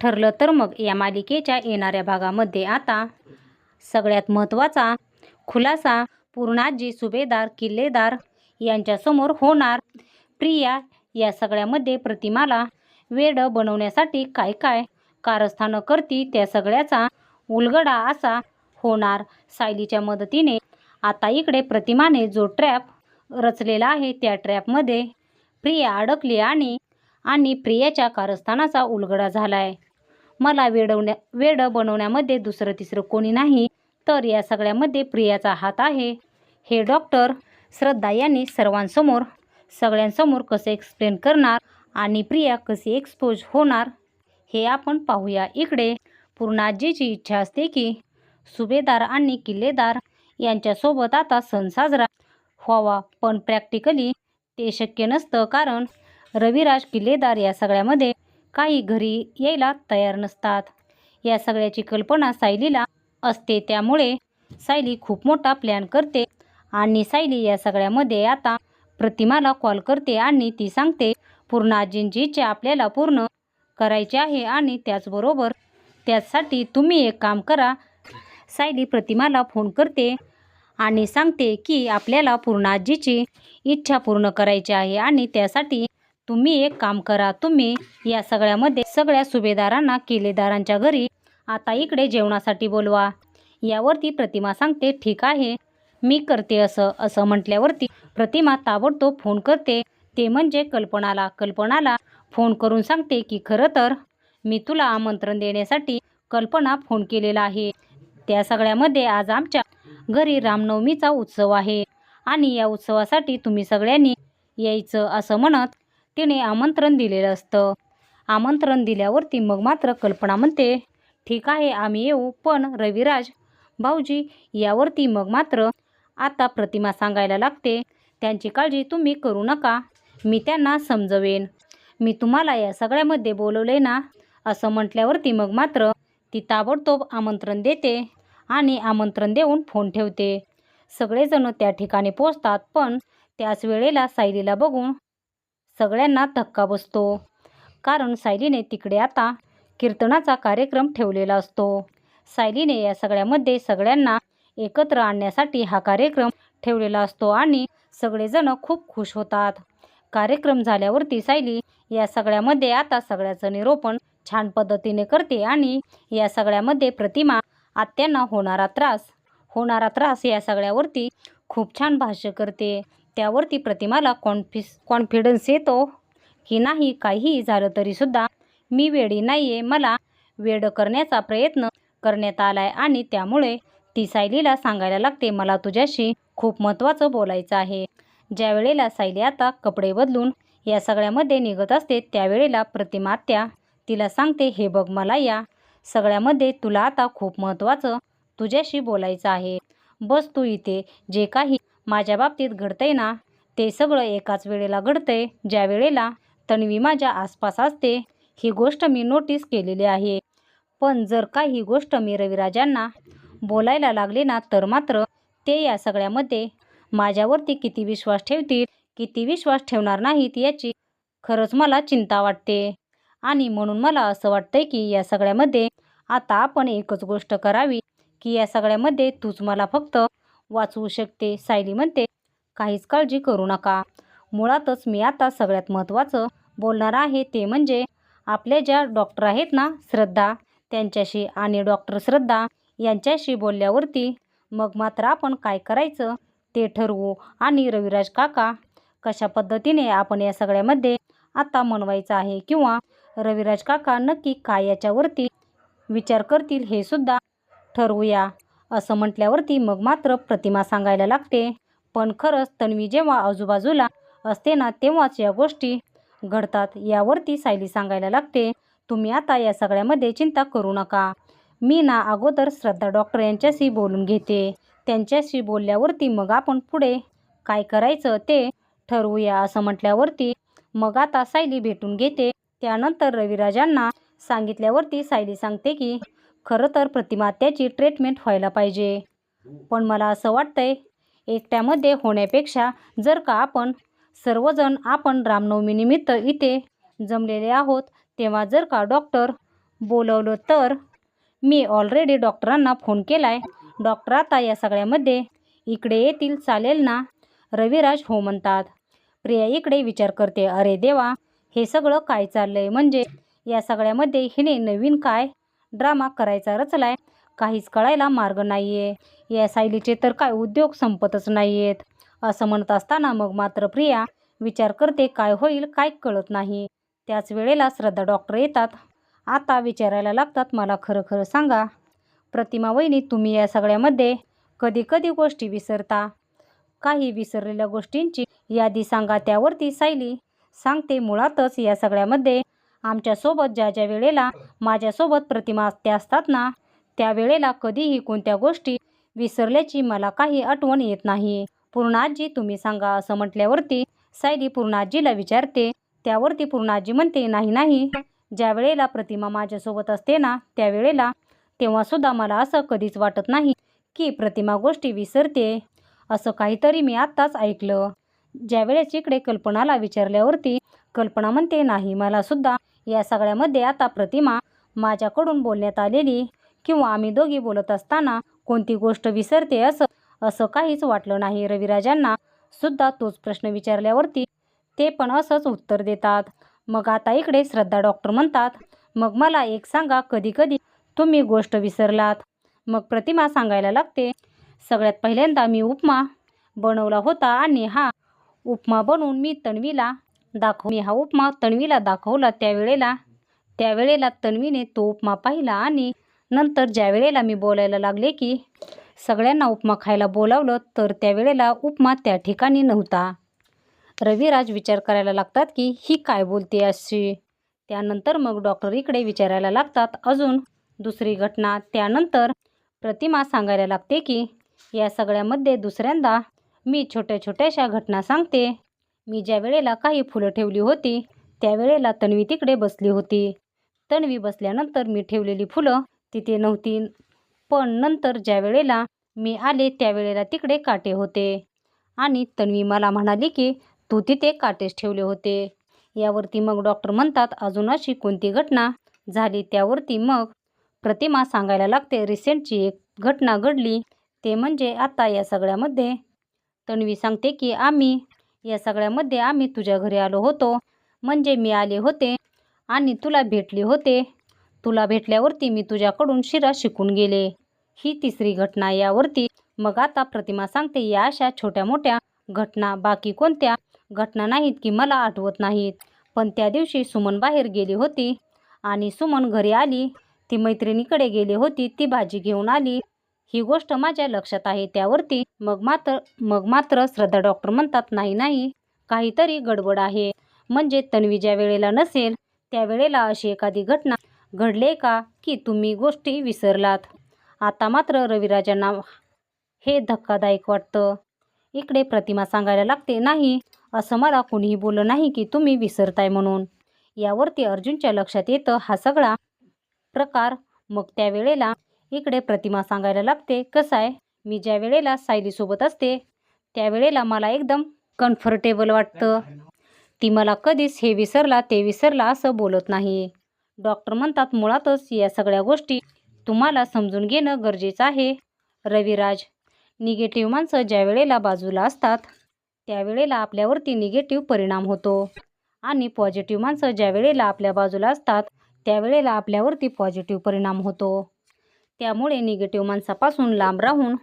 ठरलं तर मग या मालिकेच्या येणाऱ्या भागामध्ये आता सगळ्यात महत्त्वाचा खुलासा पूर्णाजी सुभेदार किल्लेदार यांच्यासमोर होणार. प्रिया या सगळ्यामध्ये प्रतिमाला वेड बनवण्यासाठी काय काय कारस्थानं करती त्या सगळ्याचा उलगडा असा होणार. सायलीच्या मदतीने आता इकडे प्रतिमाने जो ट्रॅप रचलेला आहे त्या ट्रॅपमध्ये प्रिया अडकली आणि आणि प्रियाच्या कारस्थानाचा उलगडा झाला आहे मला वेडवण्या वेडं बनवण्यामध्ये दुसरं तिसरं कोणी नाही तर या सगळ्यामध्ये प्रियाचा हात आहे. हे डॉक्टर श्रद्धा यांनी सर्वांसमोर सगळ्यांसमोर कसं एक्सप्लेन करणार आणि प्रिया कशी एक्सपोज होणार हे आपण पाहूया इकडे. पूर्णाजीची इच्छा असते की सुभेदार आणि किल्लेदार यांच्यासोबत आता सण साजरा व्हावा पण प्रॅक्टिकली ते शक्य नसतं कारण रविराज किल्लेदार या सगळ्यामध्ये काही घरी यायला तयार नसतात. या सगळ्याची कल्पना सायलीला असते. त्यामुळे सायली खूप मोठा प्लॅन करते आणि सायली या सगळ्यामध्ये आता प्रतिमाला कॉल करते आणि ती सांगते पूर्णाजींची इच्छा आपल्याला पूर्ण करायची आहे आणि त्याचबरोबर त्यासाठी तुम्ही एक काम करा. सायली प्रतिमाला फोन करते आणि सांगते की आपल्याला पूर्णाजीची इच्छा पूर्ण करायची आहे आणि त्यासाठी तुम्ही एक काम करा. तुम्ही या सगळ्यामध्ये सगळ्या सुभेदारांना किल्लेदारांच्या घरी आता इकडे जेवणासाठी बोलवा. यावरती प्रतिमा सांगते ठीक आहे मी करते असं असं म्हटल्यावरती प्रतिमा ताबडतोब फोन करते. ते म्हणजे कल्पनाला. कल्पनाला फोन करून सांगते की खरं तर मी तुला आमंत्रण देण्यासाठी कल्पना फोन केलेला आहे. त्या सगळ्यामध्ये आज आमच्या घरी रामनवमीचा उत्सव आहे आणि या उत्सवासाठी तुम्ही सगळ्यांनी यायचं असं म्हणत तिने आमंत्रण दिलेलं असतं. आमंत्रण दिल्यावरती मग मात्र कल्पना म्हणते ठीक आहे आम्ही येऊ पण रविराज भाऊजी यावरती मग मात्र आता प्रतिमा सांगायला लागते. त्यांची काळजी तुम्ही करू नका. मी त्यांना समजवेन. मी तुम्हाला या सगळ्यामध्ये बोलवले ना असं म्हटल्यावरती मग मात्र ती ताबडतोब आमंत्रण देते आणि आमंत्रण देऊन फोन ठेवते. सगळेजण त्या ठिकाणी पोचतात पण त्याच वेळेला सायलीला बघून सगळ्यांना धक्का बसतो. कारण सायलीने तिकडे आता कीर्तनाचा कार्यक्रम ठेवलेला असतो. सायलीने या सगळ्यामध्ये सगळ्यांना एकत्र आणण्यासाठी हा कार्यक्रम ठेवलेला असतो आणि सगळेजण खूप खुश होतात. कार्यक्रम झाल्यावरती सायली या सगळ्यामध्ये आता सगळ्याचं निरोपण छान पद्धतीने करते आणि या सगळ्यामध्ये प्रतिमा आत्यांना होणारा त्रास होणारा त्रास या सगळ्यावरती खूप छान भाष्य करते. त्यावरती प्रतिमाला कॉन्फिस कॉन्फिडन्स येतो. की नाही काहीही झालं तरीसुद्धा मी वेडी नाही आहे मला वेड करण्याचा प्रयत्न करण्यात आला आहे आणि त्यामुळे ती सायलीला सांगायला लागते मला तुझ्याशी खूप महत्त्वाचं बोलायचं आहे. ज्या वेळेला सायली आता कपडे बदलून या सगळ्यामध्ये निघत असते त्यावेळेला प्रतिमा आत्या तिला सांगते हे बघ मला या सगळ्यामध्ये तुला आता खूप महत्त्वाचं तुझ्याशी बोलायचं आहे. बस तू इथे. जे काही माझ्या बाबतीत घडतंय ना ते सगळं एकाच वेळेला घडतंय. ज्या वेळेला तन्वी माझ्या आसपास असते ही गोष्ट मी नोटीस केलेली आहे. पण जर का ही गोष्ट मी रविराजांना बोलायला लागले ना तर मात्र ते या सगळ्यामध्ये माझ्यावरती किती विश्वास ठेवतील किती विश्वास ठेवणार नाहीत याची खरंच मला चिंता वाटते. आणि म्हणून मला असं वाटतंय की या सगळ्यामध्ये आता आपण एकच गोष्ट करावी की या सगळ्यामध्ये तूच मला फक्त वाचवू शकते. सायली म्हणते काहीच काळजी करू नका. मुळातच मी आता सगळ्यात महत्त्वाचं बोलणार आहे ते म्हणजे आपल्या ज्या डॉक्टर आहेत ना श्रद्धा त्यांच्याशी आणि डॉक्टर श्रद्धा यांच्याशी बोलल्यावरती मग मात्र आपण काय करायचं? ते ठरवू आणि रविराज काका कशा पद्धतीने आपण या सगळ्यामध्ये आता मनवायचं आहे किंवा रविराज काका नक्की काय याच्यावरती विचार करतील हे सुद्धा ठरवूया. असं म्हटल्यावरती मग मात्र प्रतिमा सांगायला लागते. पण खरंच तन्वी जेव्हा आजूबाजूला असते ना तेव्हाच या गोष्टी घडतात. यावरती सायली सांगायला लागते तुम्ही आता या सगळ्यामध्ये चिंता करू नका. मी ना अगोदर श्रद्धा डॉक्टर यांच्याशी बोलून घेते. त्यांच्याशी बोलल्यावरती मग आपण पुढे काय करायचं ते ठरवूया असं म्हटल्यावरती मग आता सायली भेटून घेते. त्यानंतर रविराजांना सांगितल्यावरती सायली सांगते की खरं तर प्रतिमा त्याची ट्रीटमेंट व्हायला पाहिजे. पण मला असं वाटतंय एकट्यामध्ये होण्यापेक्षा जर का आपण सर्वजण आपण रामनवमीनिमित्त इथे जमलेले आहोत तेव्हा जर का डॉक्टर बोलवलं तर मी ऑलरेडी डॉक्टरांना फोन केलाय. डॉक्टर आता या सगळ्यामध्ये इकडे येतील चालेल ना? रविराज हो म्हणतात. प्रिया इकडे विचार करते अरे देवा हे सगळं काय चाललंय? म्हणजे या सगळ्यामध्ये हिने नवीन काय ड्रामा करायचा रचलाय. काहीच कळायला मार्ग नाही आहे या सायलीचे तर काय उद्योग संपतच नाही आहेत असं म्हणत असताना मग मात्र प्रिया विचार करते काय होईल काय कळत नाही. त्याच वेळेला श्रद्धा डॉक्टर येतात. आता विचारायला लागतात मला खरं खरं सांगा. प्रतिमा वहिनी तुम्ही या सगळ्यामध्ये कधी कधी गोष्टी विसरता. काही विसरलेल्या गोष्टींची यादी सांगा त्यावरती. सायली सांगते मुळातच या सगळ्यामध्ये आमच्यासोबत ज्या ज्या वेळेला माझ्यासोबत प्रतिमा त्या असतात ना त्यावेळेला कधीही कोणत्या गोष्टी विसरल्याची मला काही आठवण येत नाही. पूर्णाजी तुम्ही सांगा असं म्हटल्यावरती सायली पूर्णाजीला विचारते. त्यावरती पूर्णाजी म्हणते नाही नाही. ज्या वेळेला प्रतिमा माझ्यासोबत असते ना त्यावेळेला तेव्हासुद्धा मला असं कधीच वाटत नाही की प्रतिमा गोष्टी विसरते. असं काहीतरी मी आत्ताच ऐकलं. ज्यावेळेस इकडे कल्पनाला विचारल्यावरती कल्पना म्हणते नाही मला सुद्धा या सगळ्यामध्ये आता प्रतिमा माझ्याकडून बोलण्यात आलेली किंवा आम्ही दोघी बोलत असताना कोणती गोष्ट विसरते असं असं काहीच वाटलं नाही रविराजांना. सुद्धा तोच प्रश्न विचारल्यावरती ते पण असंच उत्तर देतात. मग आता इकडे श्रद्धा डॉक्टर म्हणतात मग मला एक सांगा कधी कधी तुम्ही गोष्ट विसरलात? मग प्रतिमा सांगायला लागते सगळ्यात पहिल्यांदा मी उपमा बनवला होता आणि हा उपमा बनवून मी तन्वीला दाखव मी हा उपमा तन्वीला दाखवला त्यावेळेला. त्यावेळेला तन्वीने तो उपमा पाहिला आणि नंतर ज्या वेळेला मी बोलायला लागले की सगळ्यांना उपमा खायला बोलावलं तर त्यावेळेला उपमा त्या ठिकाणी नव्हता. रविराज विचार करायला लागतात की ही काय बोलते अशी. त्यानंतर मग डॉक्टर इकडे विचारायला लागतात. अजून दुसरी घटना. त्यानंतर प्रतिमा सांगायला लागते की या सगळ्यामध्ये दुसऱ्यांदा मी छोट्या छोट्याशा घटना सांगते. मी ज्या वेळेला काही फुलं ठेवली होती त्यावेळेला तन्वी तिकडे बसली होती. तन्वी बसल्यानंतर मी ठेवलेली फुलं तिथे नव्हती पण नंतर ज्या वेळेला मी आले त्यावेळेला तिकडे काटे होते. आणि तन्वी मला म्हणाली की तू तिथे काटेच ठेवले होते. यावरती मग डॉक्टर म्हणतात अजून अशी कोणती घटना झाली त्यावरती मग प्रतिमा सांगायला लागते. रिसेंटची एक घटना घडली ते म्हणजे आता या सगळ्यामध्ये. तन्वी सांगते की आम्ही या सगळ्यामध्ये आम्ही तुझ्या घरी आलो होतो. म्हणजे मी आले होते आणि तुला भेटले होते. तुला भेटल्यावरती मी तुझ्याकडून शिरा शिकून गेले. ही तिसरी घटना यावरती. मग आता प्रतिमा सांगते या अशा छोट्या मोठ्या घटना. बाकी कोणत्या? घटना नाहीत की मला आठवत नाहीत. पण त्या दिवशी सुमन बाहेर गेली होती आणि सुमन घरी आली. ती मैत्रिणीकडे गेली होती. ती भाजी घेऊन आली. ही गोष्ट माझ्या लक्षात आहे. त्यावरती मग मात्र मग मात्र श्रद्धा डॉक्टर म्हणतात नाही नाही काहीतरी गडबड आहे. म्हणजे तन्वी ज्या वेळेला नसेल त्यावेळेला अशी एखादी घटना घडले का की तुम्ही गोष्टी विसरलात? आता मात्र रविराजांना हे धक्कादायक वाटतं. इकडे प्रतिमा सांगायला लागते नाही असं मला कुणीही बोललं नाही की तुम्ही विसरताय म्हणून. यावरती अर्जुनच्या लक्षात येतं हा सगळा प्रकार. मग त्यावेळेला इकडे प्रतिमा सांगायला लागते कसं आहे? मी ज्या वेळेला सायलीसोबत असते त्यावेळेला मला एकदम कम्फर्टेबल वाटतं. ती मला कधीच हे विसरला ते विसरला असं बोलत नाही. डॉक्टर म्हणतात मुळातच या सगळ्या गोष्टी तुम्हाला समजून घेणं गरजेचं आहे. रविराज निगेटिव्ह माणसं ज्या वेळेला बाजूला असतात त्यावेळेला आपल्यावरती निगेटिव्ह परिणाम होतो. आणि पॉझिटिव्ह माणसं ज्या वेळेला आपल्या बाजूला असतात त्यावेळेला आपल्यावरती पॉझिटिव्ह परिणाम होतो. त्यामुळे निगेटिव्ह माणसापासून लांब राहून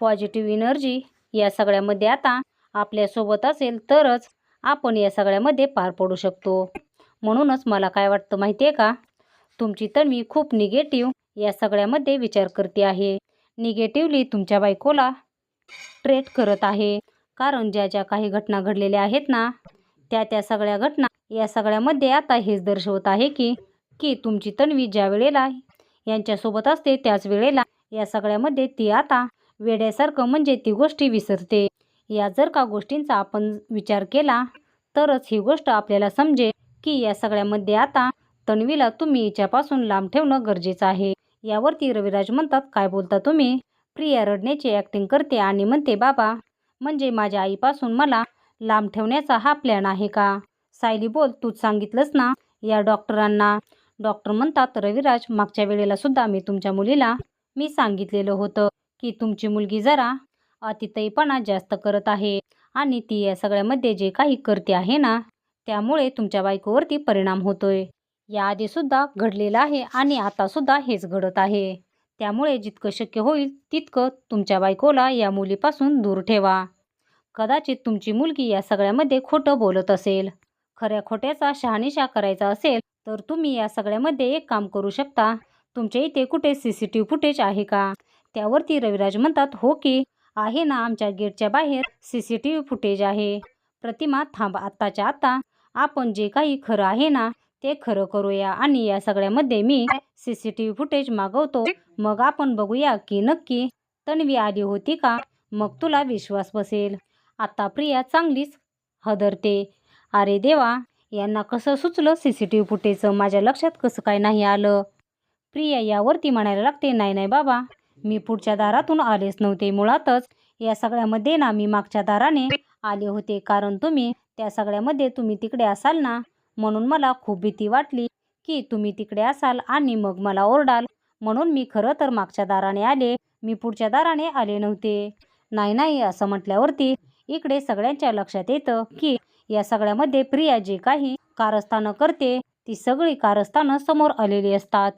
पॉझिटिव्ह एनर्जी या सगळ्यामध्ये आता आपल्यासोबत असेल तरच आपण या सगळ्यामध्ये पार पडू शकतो. म्हणूनच मला काय वाटतं माहिती आहे का? तुमची तन्वी खूप निगेटिव्ह या सगळ्यामध्ये विचार करते आहे. निगेटिव्हली तुमच्या बायकोला ट्रेट करत आहे. कारण ज्या ज्या काही घटना घडलेल्या आहेत ना त्या त्या सगळ्या घटना या सगळ्यामध्ये आता हेच दर्शवत आहे की की तुमची तन्वी ज्या वेळेला यांच्यासोबत असते त्याच वेळेला. या सगळ्यामध्ये ती आता वेड्यासारखं म्हणजे ती गोष्टी विसरते. या जर का गोष्टींचा आपण विचार केला तरच ही गोष्ट आपल्याला समजेल की या सगळ्यामध्ये आता तन्वीला तुम्ही हिच्यापासून लांब ठेवणं गरजेचं आहे. यावरती रविराज म्हणतात काय बोलता तुम्ही? प्रिया रडण्याची ॲक्टिंग करते आणि म्हणते बाबा म्हणजे माझ्या आईपासून मला लांब ठेवण्याचा हा प्लॅन आहे का? सायली बोल तूच सांगितलंस ना या डॉक्टरांना डॉक्टर म्हणतात रविराज मागच्या वेळेला सुद्धा मी तुमच्या मुलीला मी सांगितलेलं होतं की तुमची मुलगी जरा अतितईपणा जास्त करत आहे आणि ती या सगळ्यामध्ये जे काही करते आहे ना त्यामुळे तुमच्या बायकोवरती परिणाम होतोय. याआधी सुद्धा घडलेलं आहे आणि आता सुद्धा हेच घडत आहे. त्यामुळे जितकं शक्य होईल तितकं तुमच्या बायकोला या मुलीपासून दूर ठेवा. कदाचित तुमची मुलगी या सगळ्यामध्ये खोटं बोलत असेल. खऱ्या खोट्याचा शहानिशा करायचा असेल तर तुम्ही या सगळ्यामध्ये एक काम करू शकता. तुमच्या इथे कुठे C C T V footage आहे का? त्यावरती रविराज म्हणतात हो की आहे ना आमच्या गेटच्या बाहेर C C T V footage आहे. प्रतिमा थांब आत्ताच्या आत्ता. आपण जे काही खरं आहे ना ते खरं करूया आणि या सगळ्यामध्ये मी C C T V footage मागवतो. मग आपण बघूया की नक्की तन्वी आली होती का? मग तुला विश्वास बसेल. आता प्रिया चांगलीच हदरते. अरे देवा यांना कसं सुचलं सी सी टी व्ही फुटेजचं माझ्या लक्षात कसं काय नाही आलं? प्रिया यावरती म्हणायला लागते नाही नाही बाबा मी पुढच्या दारातून आलेच नव्हते. मुळातच या सगळ्यामध्ये ना मी मागच्या दाराने आले होते. कारण तुम्ही त्या सगळ्यामध्ये तुम्ही तिकडे असाल ना म्हणून मला खूप भीती वाटली की तुम्ही तिकडे असाल आणि मग मला ओरडाल. म्हणून मी खरं तर मागच्या दाराने आले. मी पुढच्या दाराने आले नव्हते. नाही नाही असं म्हटल्यावरती इकडे सगळ्यांच्या लक्षात येतं की या सगळ्यामध्ये प्रिया जे काही कारस्थानं करते ती सगळी कारस्थानं समोर आलेली असतात.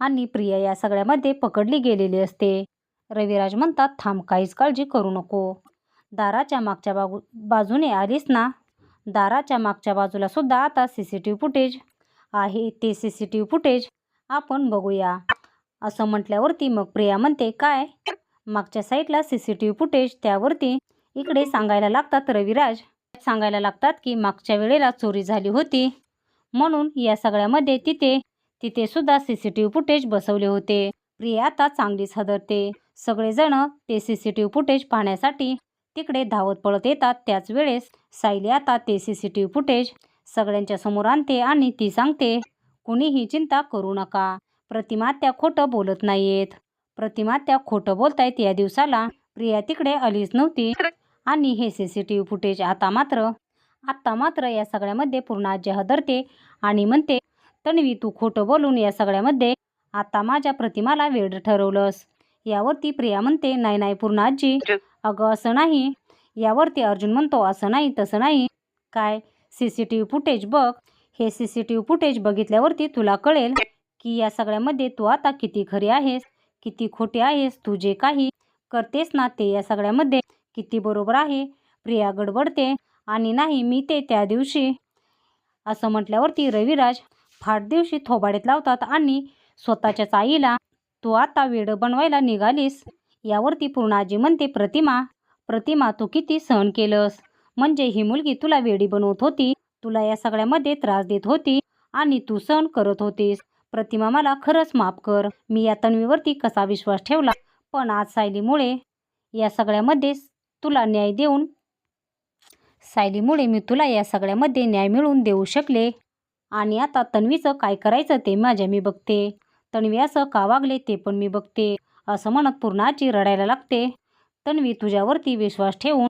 आणि प्रिया या सगळ्यामध्ये पकडली गेलेली असते. रविराज म्हणतात थांब काहीच काळजी करू नको. दाराच्या मागच्या बाजू बाजूने आलीस ना? दाराच्या मागच्या बाजूला सुद्धा आता C C T V footage आहे. ते C C T V footage आपण बघूया. असं म्हटल्यावरती मग प्रिया म्हणते काय? मागच्या साईडला C C T V footage त्यावरती इकडे सांगायला लागतात रविराज. सांगायला लागतात की मागच्या वेळेला चोरी झाली होती. म्हणून या सगळ्यामध्ये तिथे तिथे सुद्धा C C T V footage बसवले होते. प्रिया आता चांगलीच हदरते. सगळेजण ते C C T V footage पाहण्यासाठी तिकडे धावत पळत येतात. त्याच वेळेस सायली आता ते C C T V footage सगळ्यांच्या समोर आणते आणि ती सांगते कुणीही चिंता करू नका. प्रतिमा त्या खोटं बोलत नाहीयेत. प्रतिमा त्या खोटं बोलतायत या दिवसाला. प्रिया तिकडे आलीच नव्हती. आणि हे C C T V footage आता मात्र आत्ता मात्र या सगळ्यामध्ये पूर्ण आजी हदरते आणि म्हणते तन्वी तू खोटं बोलून या सगळ्यामध्ये आता माझ्या प्रतिमाला वेळ ठरवलंस. यावरती प्रिया म्हणते नाही नाही पूर्ण आजी. अगं असं नाही. यावरती अर्जुन म्हणतो असं नाही तसं नाही. काय? C C T V footage बघ. हे C C T V footage बघितल्यावरती तुला कळेल की या सगळ्यामध्ये तू आता किती खरी आहेस किती खोटी आहेस तू जे काही करतेस ना ते या सगळ्यामध्ये किती बरोबर आहे प्रिया गडबडते आणि नाही मी ते त्या दिवशी. असं म्हटल्यावरती रविराज फाट दिवशी थोबाडीत लावतात आणि स्वतःच्याच आईला तू आता वेड बनवायला निघालीस. यावरती पूर्णाजी म्हणते प्रतिमा प्रतिमा तू किती सहन केलंस? म्हणजे ही मुलगी तुला वेडी बनवत होती तुला या सगळ्यामध्ये त्रास देत होती आणि तू सहन करत होतीस. प्रतिमा मला खरंच माफ कर. मी या तन्वीवरती कसा विश्वास ठेवला? पण आज सायलीमुळे या सगळ्यामध्ये तुला न्याय देऊन. सायलीमुळे मी तुला या सगळ्यामध्ये न्याय मिळवून देऊ शकले. आणि आता तन्वीचं काय करायचं ते माझ्या मी बघते. तन्वी असं का वागले ते पण मी बघते. असं म्हणत पूर्णाची रडायला लागते. तन्वी तुझ्यावरती विश्वास ठेवून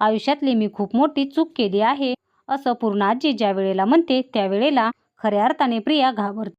आयुष्यातली मी खूप मोठी चूक केली आहे असं पूर्णाजी ज्या वेळेला म्हणते त्यावेळेला खऱ्या अर्थाने प्रिया घाबरते.